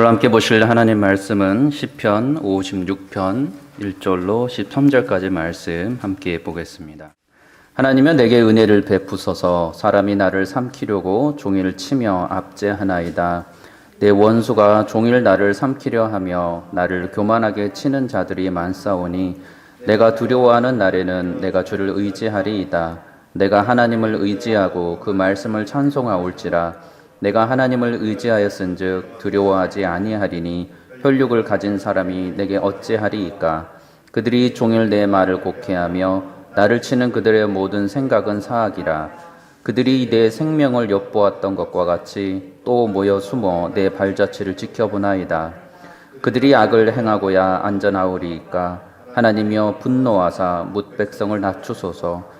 오늘 함께 보실 하나님 말씀은 시편 56편 1절로 13절까지 말씀 함께 보겠습니다. 하나님여 내게 은혜를 베푸소서 사람이 나를 삼키려고 종일 치며 압제하나이다. 내 원수가 종일 나를 삼키려 하며 나를 교만하게 치는 자들이 많사오니 내가 두려워하는 날에는 내가 주를 의지하리이다. 내가 하나님을 의지하고 그 말씀을 찬송하올지라 내가 하나님을 의지하였은즉 두려워하지 아니하리니 혈육을 가진 사람이 내게 어찌하리이까? 그들이 종일 내 말을 곡해하며 나를 치는 그들의 모든 생각은 사악이라. 그들이 내 생명을 엿보았던 것과 같이 또 모여 숨어 내 발자취를 지켜보나이다. 그들이 악을 행하고야 안전하오리이까? 하나님이여 분노하사 묻 백성을 낮추소서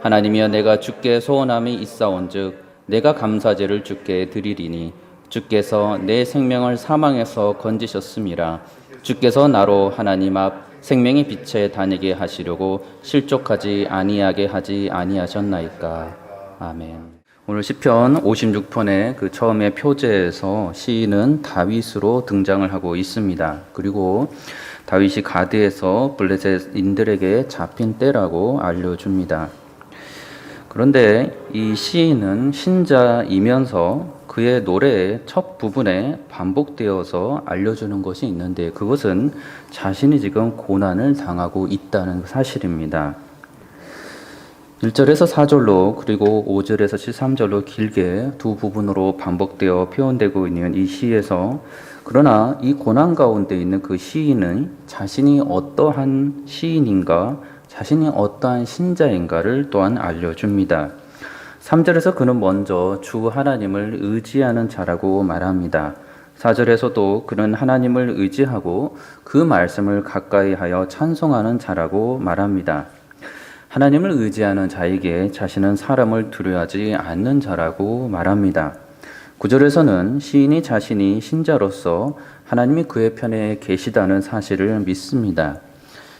하나님이여 내가 주께 소원함이 있사온즉 내가 감사제를 주께 드리리니 주께서 내 생명을 사망에서 건지셨음이라 주께서 나로 하나님 앞 생명의 빛에 다니게 하시려고 실족하지 아니하게 하지 아니하셨나이까 아멘. 오늘 시편 56편의 그 처음에 표제에서 시인은 다윗으로 등장을 하고 있습니다. 그리고 다윗이 가드에서 블레셋인들에게 잡힌 때라고 알려줍니다. 그런데 이 시인은 신자이면서 그의 노래의 첫 부분에 반복되어서 알려주는 것이 있는데 그것은 자신이 지금 고난을 당하고 있다는 사실입니다. 1절에서 4절로 그리고 5절에서 13절로 길게 두 부분으로 반복되어 표현되고 있는 이 시에서 그러나 이 고난 가운데 있는 그 시인은 자신이 어떠한 시인인가 자신이 어떠한 신자인가를 또한 알려줍니다. 3절에서 그는 먼저 주 하나님을 의지하는 자라고 말합니다. 4절에서도 그는 하나님을 의지하고 그 말씀을 가까이 하여 찬송하는 자라고 말합니다. 하나님을 의지하는 자에게 자신은 사람을 두려워하지 않는 자라고 말합니다. 9절에서는 시인이 자신이 신자로서 하나님이 그의 편에 계시다는 사실을 믿습니다.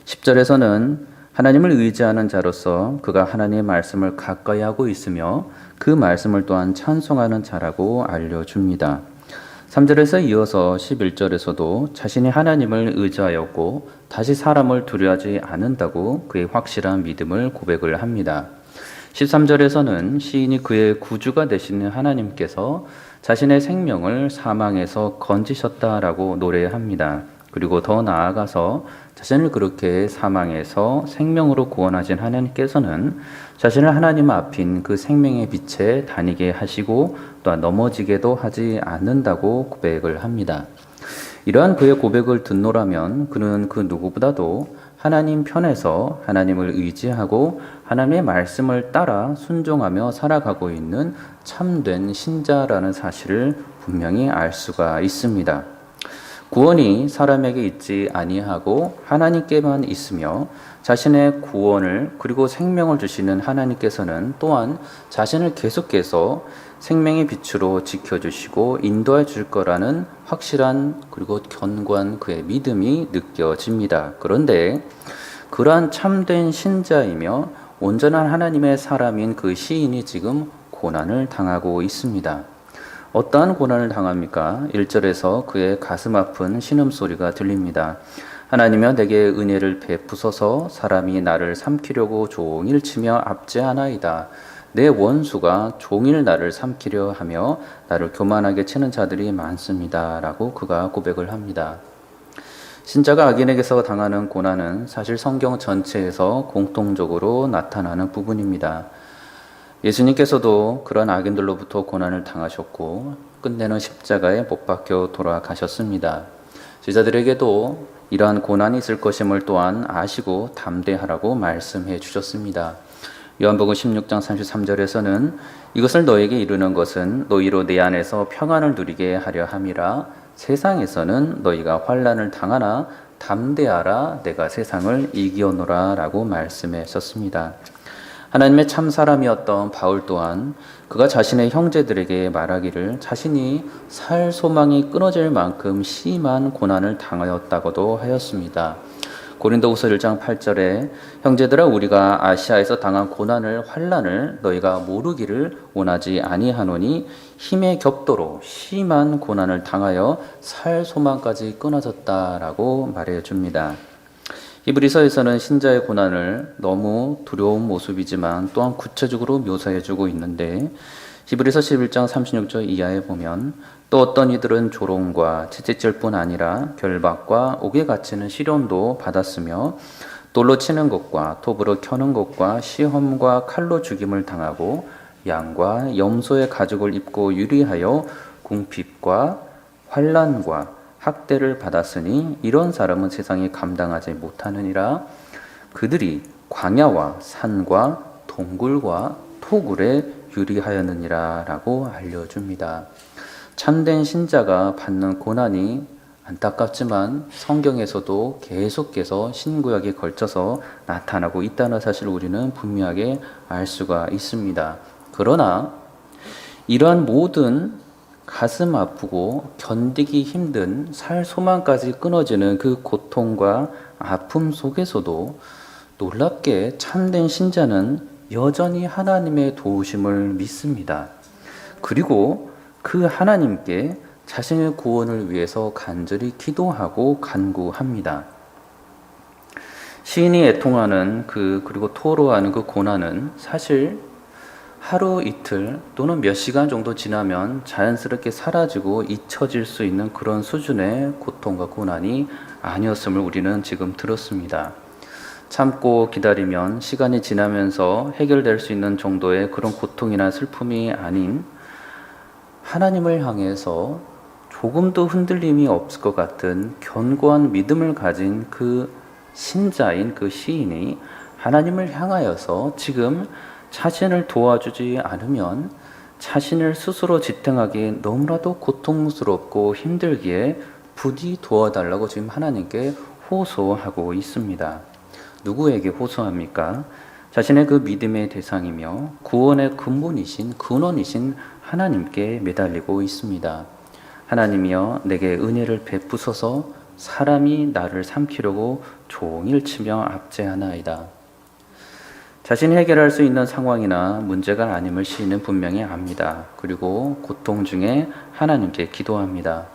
10절에서는 하나님을 의지하는 자로서 그가 하나님의 말씀을 가까이 하고 있으며 그 말씀을 또한 찬송하는 자라고 알려줍니다. 3절에서 이어서 11절에서도 자신이 하나님을 의지하였고 다시 사람을 두려워하지 않는다고 그의 확실한 믿음을 고백을 합니다. 13절에서는 시인이 그의 구주가 되시는 하나님께서 자신의 생명을 사망에서 건지셨다라고 노래합니다. 그리고 더 나아가서 자신을 그렇게 사망에서 생명으로 구원하신 하나님께서는 자신을 하나님 앞인 그 생명의 빛에 다니게 하시고 또한 넘어지게도 하지 않는다고 고백을 합니다. 이러한 그의 고백을 듣노라면 그는 그 누구보다도 하나님 편에서 하나님을 의지하고 하나님의 말씀을 따라 순종하며 살아가고 있는 참된 신자라는 사실을 분명히 알 수가 있습니다. 구원이 사람에게 있지 아니하고 하나님께만 있으며 자신의 구원을 그리고 생명을 주시는 하나님께서는 또한 자신을 계속해서 생명의 빛으로 지켜주시고 인도해 줄 거라는 확실한 그리고 견고한 그의 믿음이 느껴집니다. 그런데 그러한 참된 신자이며 온전한 하나님의 사람인 그 시인이 지금 고난을 당하고 있습니다. 어떠한 고난을 당합니까? 1절에서 그의 가슴 아픈 신음소리가 들립니다. 하나님여 내게 은혜를 베푸소서 사람이 나를 삼키려고 종일 치며 압제하나이다. 내 원수가 종일 나를 삼키려 하며 나를 교만하게 치는 자들이 많습니다. 라고 그가 고백을 합니다. 신자가 악인에게서 당하는 고난은 사실 성경 전체에서 공통적으로 나타나는 부분입니다. 예수님께서도 그런 악인들로부터 고난을 당하셨고 끝내는 십자가에 못 박혀 돌아가셨습니다. 제자들에게도 이러한 고난이 있을 것임을 또한 아시고 담대하라고 말씀해 주셨습니다. 요한복음 16장 33절에서는 이것을 너에게 이루는 것은 너희로 내 안에서 평안을 누리게 하려 함이라 세상에서는 너희가 환란을 당하나 담대하라 내가 세상을 이기노라라고 말씀하셨습니다. 하나님의 참 사람이었던 바울 또한 그가 자신의 형제들에게 말하기를 자신이 살 소망이 끊어질 만큼 심한 고난을 당하였다고도 하였습니다. 고린도후서 1장 8절에 형제들아 우리가 아시아에서 당한 고난을 환란을 너희가 모르기를 원하지 아니하노니 힘의 격도로 심한 고난을 당하여 살 소망까지 끊어졌다라고 말해 줍니다. 히브리서에서는 신자의 고난을 너무 두려운 모습이지만 또한 구체적으로 묘사해 주고 있는데 히브리서 11장 36절 이하에 보면 또 어떤 이들은 조롱과 채찍질뿐 아니라 결박과 옥에 갇히는 시련도 받았으며 돌로 치는 것과 톱으로 켜는 것과 시험과 칼로 죽임을 당하고 양과 염소의 가죽을 입고 유리하여 궁핍과 환란과 학대를 받았으니 이런 사람은 세상에 감당하지 못하느니라 그들이 광야와 산과 동굴과 토굴에 유리하였느니라라고 알려줍니다. 참된 신자가 받는 고난이 안타깝지만 성경에서도 계속해서 신구약에 걸쳐서 나타나고 있다는 사실을 우리는 분명하게 알 수가 있습니다. 그러나 이러한 모든 가슴 아프고 견디기 힘든 살 소망까지 끊어지는 그 고통과 아픔 속에서도 놀랍게 참된 신자는 여전히 하나님의 도우심을 믿습니다. 그리고 그 하나님께 자신의 구원을 위해서 간절히 기도하고 간구합니다. 시인이 애통하는 그 그리고 토로하는 그 고난은 사실 하루 이틀 또는 몇 시간 정도 지나면 자연스럽게 사라지고 잊혀질 수 있는 그런 수준의 고통과 고난이 아니었음을 우리는 지금 들었습니다. 참고 기다리면 시간이 지나면서 해결될 수 있는 정도의 그런 고통이나 슬픔이 아닌 하나님을 향해서 조금도 흔들림이 없을 것 같은 견고한 믿음을 가진 그 신자인 그 시인이 하나님을 향하여서 지금 자신을 도와주지 않으면 자신을 스스로 지탱하기 너무나도 고통스럽고 힘들기에 부디 도와달라고 지금 하나님께 호소하고 있습니다. 누구에게 호소합니까? 자신의 그 믿음의 대상이며 구원의 근본이신 근원이신 하나님께 매달리고 있습니다. 하나님이여 내게 은혜를 베푸소서 사람이 나를 삼키려고 종일 치며 압제하나이다. 자신이 해결할 수 있는 상황이나 문제가 아님을 시인은 분명히 압니다. 그리고 고통 중에 하나님께 기도합니다.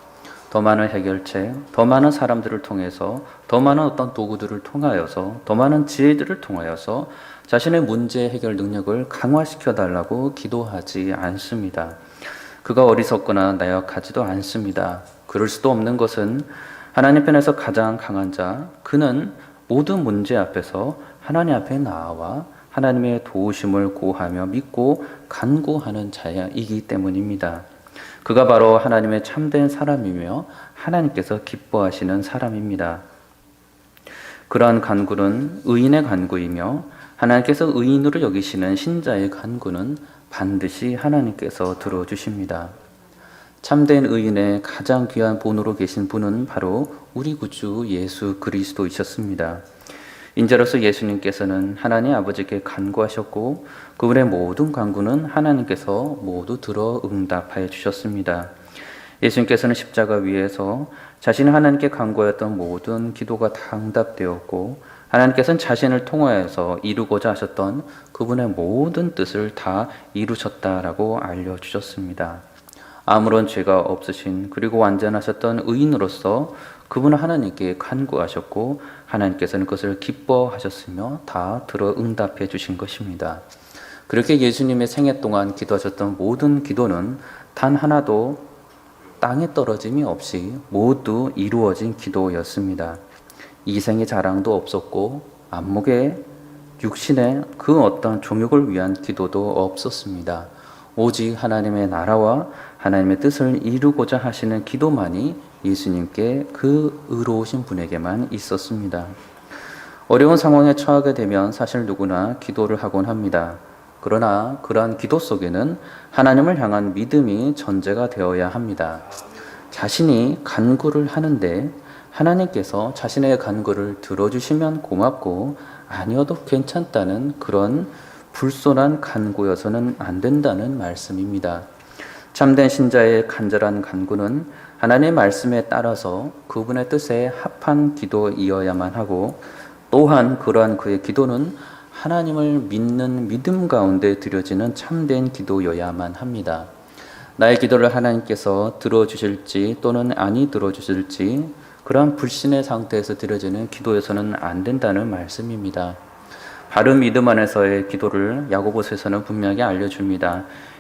더 많은 해결책, 더 많은 사람들을 통해서, 더 많은 어떤 도구들을 통하여서, 더 많은 지혜들을 통하여서 자신의 문제 해결 능력을 강화시켜 달라고 기도하지 않습니다. 그가 어리석거나 나약하지도 않습니다. 그럴 수도 없는 것은 하나님 편에서 가장 강한 자, 그는 모든 문제 앞에서 하나님 앞에 나와 하나님의 도우심을 고하며 믿고 간구하는 자이기 때문입니다. 그가 바로 하나님의 참된 사람이며 하나님께서 기뻐하시는 사람입니다. 그러한 간구는 의인의 간구이며 하나님께서 의인으로 여기시는 신자의 간구는 반드시 하나님께서 들어주십니다. 참된 의인의 가장 귀한 본으로 계신 분은 바로 우리 구주 예수 그리스도이셨습니다. 인자로서 예수님께서는 하나님 아버지께 간구하셨고 그분의 모든 간구는 하나님께서 모두 들어 응답하여 주셨습니다. 예수님께서는 십자가 위에서 자신이 하나님께 간구하였던 모든 기도가 다 응답되었고 하나님께서는 자신을 통하여서 이루고자 하셨던 그분의 모든 뜻을 다 이루셨다라고 알려주셨습니다. 아무런 죄가 없으신 그리고 완전하셨던 의인으로서 그분은 하나님께 간구하셨고 하나님께서는 그것을 기뻐하셨으며 다 들어 응답해 주신 것입니다. 그렇게 예수님의 생애 동안 기도하셨던 모든 기도는 단 하나도 땅에 떨어짐이 없이 모두 이루어진 기도였습니다. 이생의 자랑도 없었고 안목의 육신의 그 어떤 종욕을 위한 기도도 없었습니다. 오직 하나님의 나라와 하나님의 뜻을 이루고자 하시는 기도만이 예수님께 그 의로우신 분에게만 있었습니다. 어려운 상황에 처하게 되면 사실 누구나 기도를 하곤 합니다. 그러나 그러한 기도 속에는 하나님을 향한 믿음이 전제가 되어야 합니다. 자신이 간구를 하는데 하나님께서 자신의 간구를 들어주시면 고맙고 아니어도 괜찮다는 그런 불손한 간구여서는 안 된다는 말씀입니다. 참된 신자의 간절한 간구는 하나님의 말씀에 따라서 그분의 뜻에 합한 기도이어야만 하고 또한 그러한 그의 기도는 하나님을 믿는 믿음 가운데 드려지는 참된 기도여야만 합니다. 나의 기도를 하나님께서 들어주실지 또는 아니 들어주실지 그러한 불신의 상태에서 드려지는 기도에서는 안 된다는 말씀입니다. 바른 믿음 안에서의 기도를 야고보서에서는 분명하게 알려줍니다.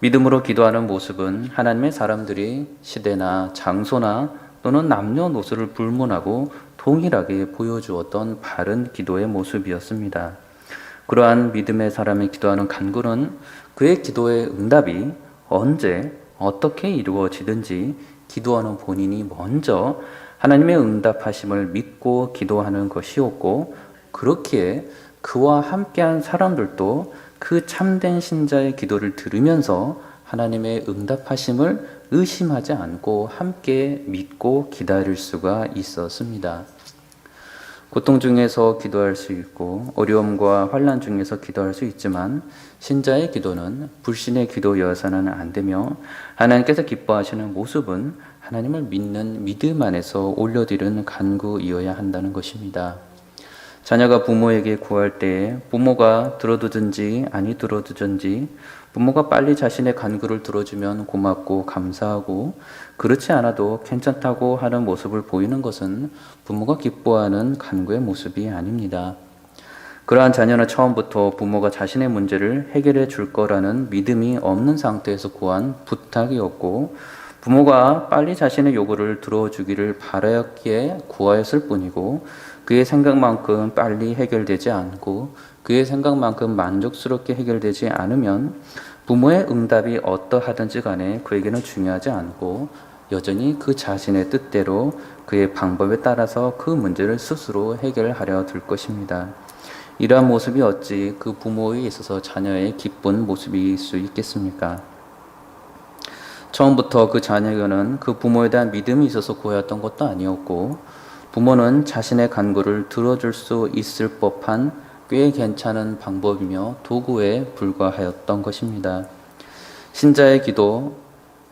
믿음으로 기도하는 모습은 하나님의 사람들이 시대나 장소나 또는 남녀노소를 불문하고 동일하게 보여주었던 바른 기도의 모습이었습니다. 그러한 믿음의 사람이 기도하는 간구는 그의 기도의 응답이 언제 어떻게 이루어지든지 기도하는 본인이 먼저 하나님의 응답하심을 믿고 기도하는 것이었고 그렇기에 그와 함께한 사람들도 그 참된 신자의 기도를 들으면서 하나님의 응답하심을 의심하지 않고 함께 믿고 기다릴 수가 있었습니다. 고통 중에서 기도할 수 있고 어려움과 환란 중에서 기도할 수 있지만 신자의 기도는 불신의 기도여서는 안 되며 하나님께서 기뻐하시는 모습은 하나님을 믿는 믿음 안에서 올려드리는 간구이어야 한다는 것입니다. 자녀가 부모에게 구할 때 부모가 들어두든지 아니 들어두든지 부모가 빨리 자신의 간구를 들어주면 고맙고 감사하고 그렇지 않아도 괜찮다고 하는 모습을 보이는 것은 부모가 기뻐하는 간구의 모습이 아닙니다. 그러한 자녀는 처음부터 부모가 자신의 문제를 해결해 줄 거라는 믿음이 없는 상태에서 구한 부탁이었고 부모가 빨리 자신의 요구를 들어주기를 바라였기에 구하였을 뿐이고 그의 생각만큼 빨리 해결되지 않고 그의 생각만큼 만족스럽게 해결되지 않으면 부모의 응답이 어떠하든지 간에 그에게는 중요하지 않고 여전히 그 자신의 뜻대로 그의 방법에 따라서 그 문제를 스스로 해결하려 들 것입니다. 이러한 모습이 어찌 그 부모에 있어서 자녀의 기쁜 모습일 수 있겠습니까? 처음부터 그 자녀는 그 부모에 대한 믿음이 있어서 구했던 것도 아니었고 부모는 자신의 간구를 들어줄 수 있을 법한 꽤 괜찮은 방법이며 도구에 불과하였던 것입니다. 신자의 기도,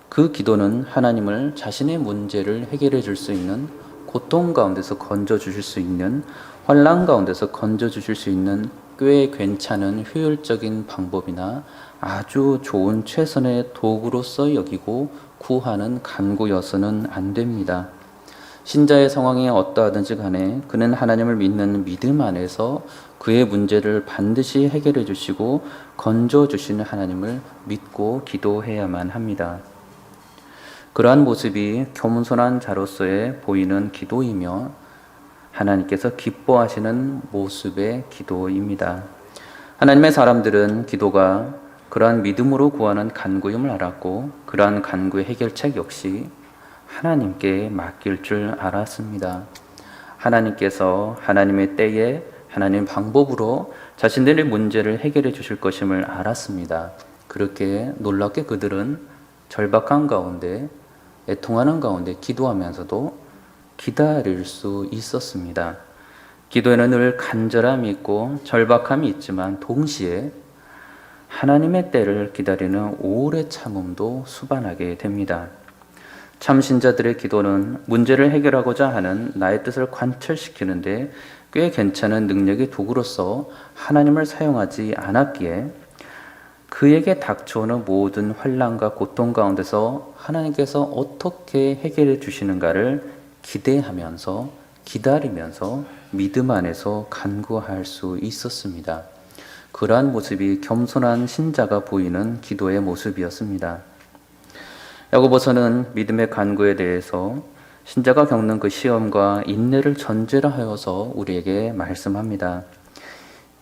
그 기도는 하나님을 자신의 문제를 해결해 줄 수 있는 고통 가운데서 건져 주실 수 있는 환란 가운데서 건져 주실 수 있는 꽤 괜찮은 효율적인 방법이나 아주 좋은 최선의 도구로서 여기고 구하는 간구여서는 안 됩니다. 신자의 상황이 어떠하든지 간에 그는 하나님을 믿는 믿음 안에서 그의 문제를 반드시 해결해 주시고 건져 주시는 하나님을 믿고 기도해야만 합니다. 그러한 모습이 겸손한 자로서의 보이는 기도이며 하나님께서 기뻐하시는 모습의 기도입니다. 하나님의 사람들은 기도가 그러한 믿음으로 구하는 간구임을 알았고 그러한 간구의 해결책 역시 하나님께 맡길 줄 알았습니다. 하나님께서 하나님의 때에 하나님 방법으로 자신들의 문제를 해결해 주실 것임을 알았습니다. 그렇게 놀랍게 그들은 절박한 가운데 애통하는 가운데 기도하면서도 기다릴 수 있었습니다. 기도에는 늘 간절함이 있고 절박함이 있지만 동시에 하나님의 때를 기다리는 오래 참음도 수반하게 됩니다. 참신자들의 기도는 문제를 해결하고자 하는 나의 뜻을 관철시키는데 꽤 괜찮은 능력의 도구로서 하나님을 사용하지 않았기에 그에게 닥쳐오는 모든 환란과 고통 가운데서 하나님께서 어떻게 해결해 주시는가를 기대하면서 기다리면서 믿음 안에서 간구할 수 있었습니다. 그러한 모습이 겸손한 신자가 보이는 기도의 모습이었습니다. 야고보서는 믿음의 간구에 대해서 신자가 겪는 그 시험과 인내를 전제로 하여서 우리에게 말씀합니다.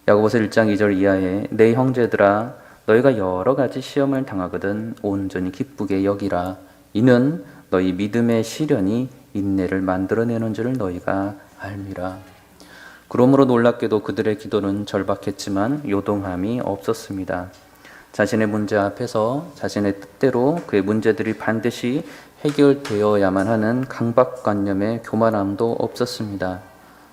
야고보서 1장 2절 이하에 내 형제들아 너희가 여러 가지 시험을 당하거든 온전히 기쁘게 여기라 이는 너희 믿음의 시련이 인내를 만들어내는 줄 너희가 알미라. 그러므로 놀랍게도 그들의 기도는 절박했지만 요동함이 없었습니다. 자신의 문제 앞에서 자신의 뜻대로 그의 문제들이 반드시 해결되어야만 하는 강박관념의 교만함도 없었습니다.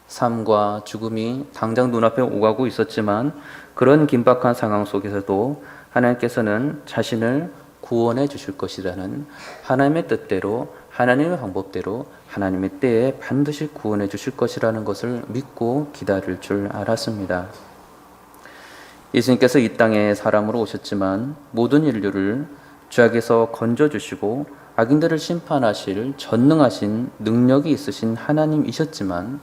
삶과 죽음이 당장 눈앞에 오가고 있었지만 그런 긴박한 상황 속에서도 하나님께서는 자신을 구원해 주실 것이라는 하나님의 뜻대로 하나님의 방법대로 하나님의 때에 반드시 구원해 주실 것이라는 것을 믿고 기다릴 줄 알았습니다. 예수님께서 이 땅에 사람으로 오셨지만 모든 인류를 죄악에서 건져 주시고 악인들을 심판하실 전능하신 능력이 있으신 하나님이셨지만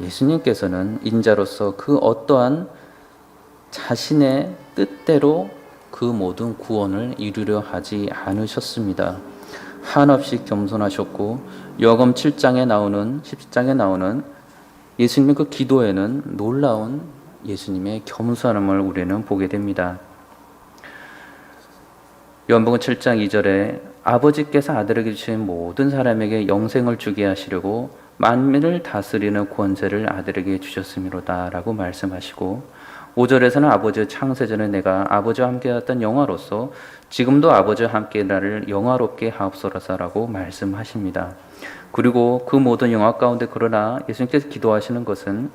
예수님께서는 인자로서 그 어떠한 자신의 뜻대로 그 모든 구원을 이루려 하지 않으셨습니다. 한없이 겸손하셨고 여검 7장에 나오는 10장에 나오는 예수님의 그 기도에는 놀라운 예수님의 겸손함을 우리는 보게 됩니다. 요한복음 7장 2절에 아버지께서 아들에게 주신 모든 사람에게 영생을 주게 하시려고 만민을 다스리는 권세를 아들에게 주셨음이로다라고 말씀하시고 5절에서는 아버지의 창세전에 내가 아버지와 함께했던 영화로서 지금도 아버지와 함께 나를 영화롭게 하옵소서라고 말씀하십니다. 그리고 그 모든 영화 가운데 그러나 예수님께서 기도하시는 것은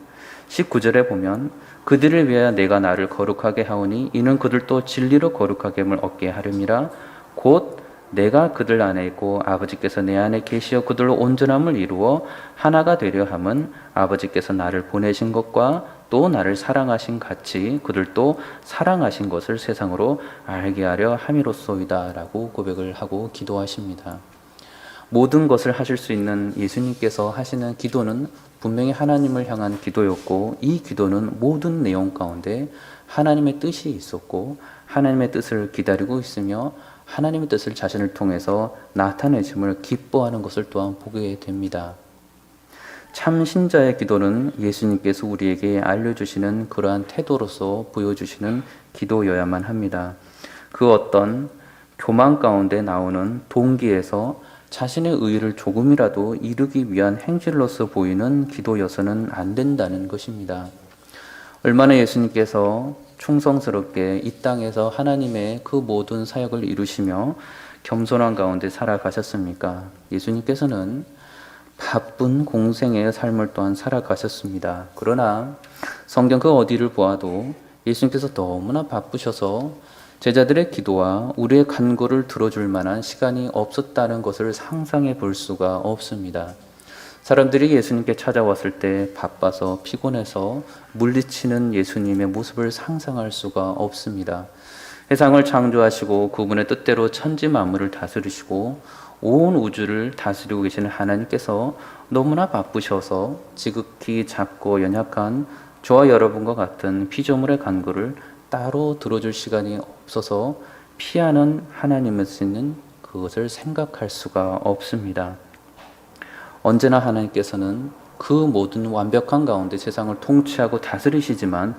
19절에 보면 그들을 위하여 내가 나를 거룩하게 하오니 이는 그들도 진리로 거룩하게 함을 얻게 하름이라 곧 내가 그들 안에 있고 아버지께서 내 안에 계시어 그들로 온전함을 이루어 하나가 되려 함은 아버지께서 나를 보내신 것과 또 나를 사랑하신 같이 그들도 사랑하신 것을 세상으로 알게 하려 함이로소이다라고 고백을 하고 기도하십니다. 모든 것을 하실 수 있는 예수님께서 하시는 기도는 분명히 하나님을 향한 기도였고 이 기도는 모든 내용 가운데 하나님의 뜻이 있었고 하나님의 뜻을 기다리고 있으며 하나님의 뜻을 자신을 통해서 나타내심을 기뻐하는 것을 또한 보게 됩니다. 참 신자의 기도는 예수님께서 우리에게 알려주시는 그러한 태도로서 보여주시는 기도여야만 합니다. 그 어떤 교만 가운데 나오는 동기에서 자신의 의를 조금이라도 이루기 위한 행실로서 보이는 기도여서는 안 된다는 것입니다. 얼마나 예수님께서 충성스럽게 이 땅에서 하나님의 그 모든 사역을 이루시며 겸손한 가운데 살아가셨습니까? 예수님께서는 바쁜 공생의 삶을 또한 살아가셨습니다. 그러나 성경 그 어디를 보아도 예수님께서 너무나 바쁘셔서 제자들의 기도와 우리의 간구를 들어줄 만한 시간이 없었다는 것을 상상해 볼 수가 없습니다. 사람들이 예수님께 찾아왔을 때 바빠서 피곤해서 물리치는 예수님의 모습을 상상할 수가 없습니다. 세상을 창조하시고 그분의 뜻대로 천지 만물을 다스리시고 온 우주를 다스리고 계시는 하나님께서 너무나 바쁘셔서 지극히 작고 연약한 저와 여러분과 같은 피조물의 간구를 따로 들어줄 시간이 없어서 피하는 하나님의 쓰는 그것을 생각할 수가 없습니다. 언제나 하나님께서는 그 모든 완벽한 가운데 세상을 통치하고 다스리시지만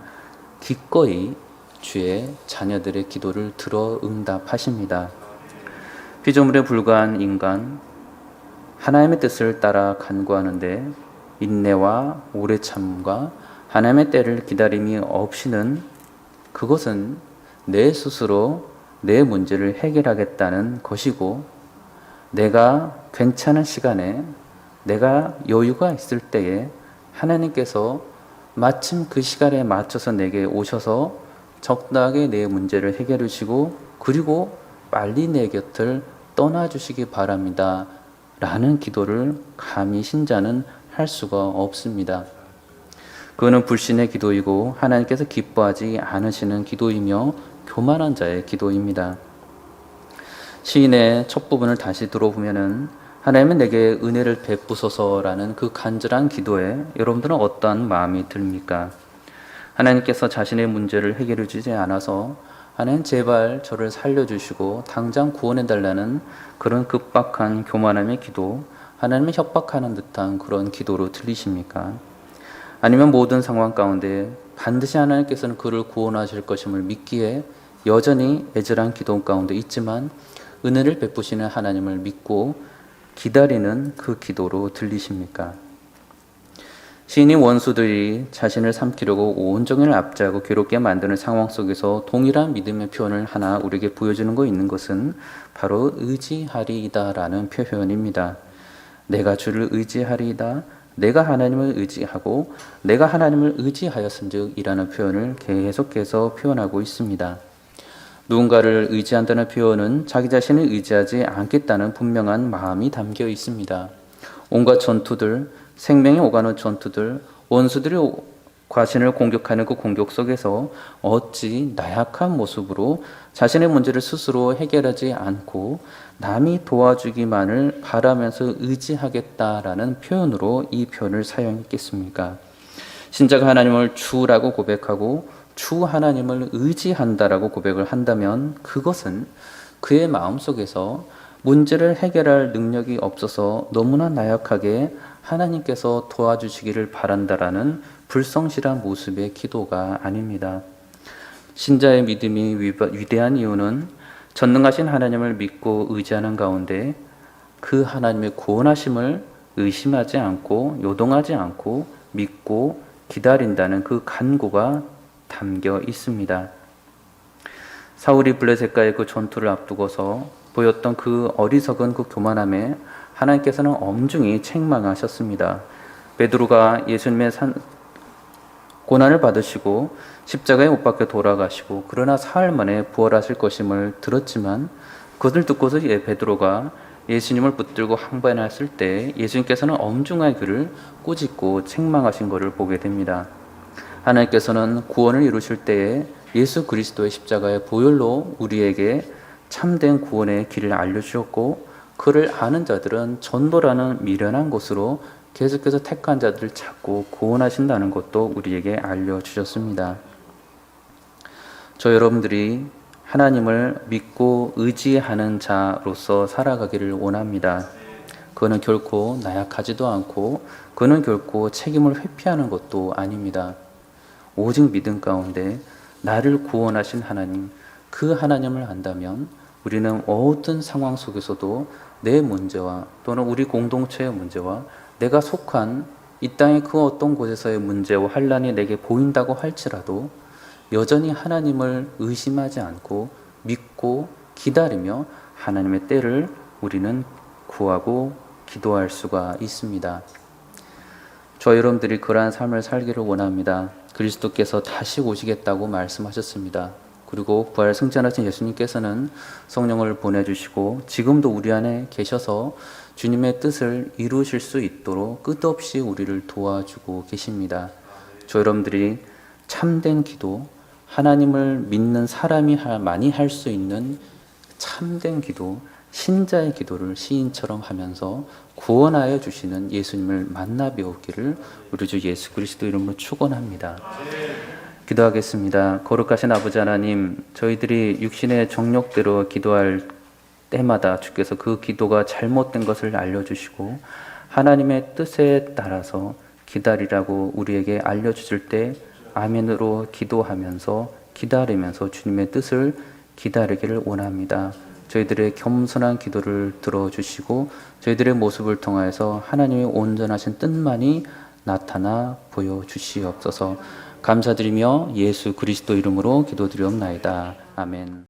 기꺼이 주의 자녀들의 기도를 들어 응답하십니다. 피조물에 불과한 인간, 하나님의 뜻을 따라 간구하는데 인내와 오래 참과 하나님의 때를 기다림이 없이는 그것은 내 스스로 내 문제를 해결하겠다는 것이고 내가 괜찮은 시간에 내가 여유가 있을 때에 하나님께서 마침 그 시간에 맞춰서 내게 오셔서 적당하게 내 문제를 해결해 주시고 그리고 빨리 내 곁을 떠나 주시기 바랍니다. 라는 기도를 감히 신자는 할 수가 없습니다. 그거는 불신의 기도이고 하나님께서 기뻐하지 않으시는 기도이며 교만한 자의 기도입니다. 시인의 첫 부분을 다시 들어보면은 하나님은 내게 은혜를 베푸소서라는 그 간절한 기도에 여러분들은 어떠한 마음이 듭니까? 하나님께서 자신의 문제를 해결해 주지 않아서 하나님 제발 저를 살려주시고 당장 구원해 달라는 그런 급박한 교만함의 기도 하나님을 협박하는 듯한 그런 기도로 들리십니까? 아니면 모든 상황 가운데 반드시 하나님께서는 그를 구원하실 것임을 믿기에 여전히 애절한 기도 가운데 있지만 은혜를 베푸시는 하나님을 믿고 기다리는 그 기도로 들리십니까? 시인이 원수들이 자신을 삼키려고 온종일 압제하고 괴롭게 만드는 상황 속에서 동일한 믿음의 표현을 하나 우리에게 보여주는 거 있는 것은 바로 의지하리이다라는 표현입니다. 내가 주를 의지하리이다. 내가 하나님을 의지하고 내가 하나님을 의지하였은즉이라는 표현을 계속해서 표현하고 있습니다. 누군가를 의지한다는 표현은 자기 자신을 의지하지 않겠다는 분명한 마음이 담겨 있습니다. 온갖 전투들, 생명이 오가는 전투들, 원수들이 과신을 공격하는 그 공격 속에서 어찌 나약한 모습으로 자신의 문제를 스스로 해결하지 않고 남이 도와주기만을 바라면서 의지하겠다라는 표현으로 이 표현을 사용했겠습니까? 신자가 하나님을 주라고 고백하고 주 하나님을 의지한다라고 고백을 한다면 그것은 그의 마음 속에서 문제를 해결할 능력이 없어서 너무나 나약하게 하나님께서 도와주시기를 바란다라는 불성실한 모습의 기도가 아닙니다. 신자의 믿음이 위대한 이유는 전능하신 하나님을 믿고 의지하는 가운데 그 하나님의 구원하심을 의심하지 않고 요동하지 않고 믿고 기다린다는 그 간구가 담겨 있습니다. 사울이 블레셋과의 그 전투를 앞두고서 보였던 그 어리석은 그 교만함에 하나님께서는 엄중히 책망하셨습니다. 베드로가 예수님의 산, 고난을 받으시고 십자가에 못 박혀 돌아가시고 그러나 사흘 만에 부활하실 것임을 들었지만 그것을 듣고서 예 베드로가 예수님을 붙들고 항변했을 때 예수님께서는 엄중한 그를 꾸짖고 책망하신 것을 보게 됩니다. 하나님께서는 구원을 이루실 때에 예수 그리스도의 십자가의 보혈로 우리에게 참된 구원의 길을 알려주셨고 그를 아는 자들은 전도라는 미련한 곳으로 계속해서 택한 자들을 찾고 구원하신다는 것도 우리에게 알려주셨습니다. 저 여러분들이 하나님을 믿고 의지하는 자로서 살아가기를 원합니다. 그는 결코 나약하지도 않고 그는 결코 책임을 회피하는 것도 아닙니다. 오직 믿음 가운데 나를 구원하신 하나님, 그 하나님을 안다면 우리는 어떤 상황 속에서도 내 문제와 또는 우리 공동체의 문제와 내가 속한 이 땅의 그 어떤 곳에서의 문제와 환란이 내게 보인다고 할지라도 여전히 하나님을 의심하지 않고 믿고 기다리며 하나님의 때를 우리는 구하고 기도할 수가 있습니다. 저 여러분들이 그러한 삶을 살기를 원합니다. 그리스도께서 다시 오시겠다고 말씀하셨습니다. 그리고 부활 승천하신 예수님께서는 성령을 보내주시고 지금도 우리 안에 계셔서 주님의 뜻을 이루실 수 있도록 끝없이 우리를 도와주고 계십니다. 저 여러분들이 참된 기도, 하나님을 믿는 사람이 많이 할 수 있는 참된 기도, 신자의 기도를 시인처럼 하면서 구원하여 주시는 예수님을 만나 배우기를 우리 주 예수 그리스도 이름으로 축원합니다. 기도하겠습니다. 거룩하신 아버지 하나님, 저희들이 육신의 정욕대로 기도할 때마다 주께서 그 기도가 잘못된 것을 알려주시고 하나님의 뜻에 따라서 기다리라고 우리에게 알려주실 때 아멘으로 기도하면서 기다리면서 주님의 뜻을 기다리기를 원합니다. 저희들의 겸손한 기도를 들어주시고 저희들의 모습을 통하여서 하나님의 온전하신 뜻만이 나타나 보여주시옵소서 감사드리며 예수 그리스도 이름으로 기도드리옵나이다. 아멘.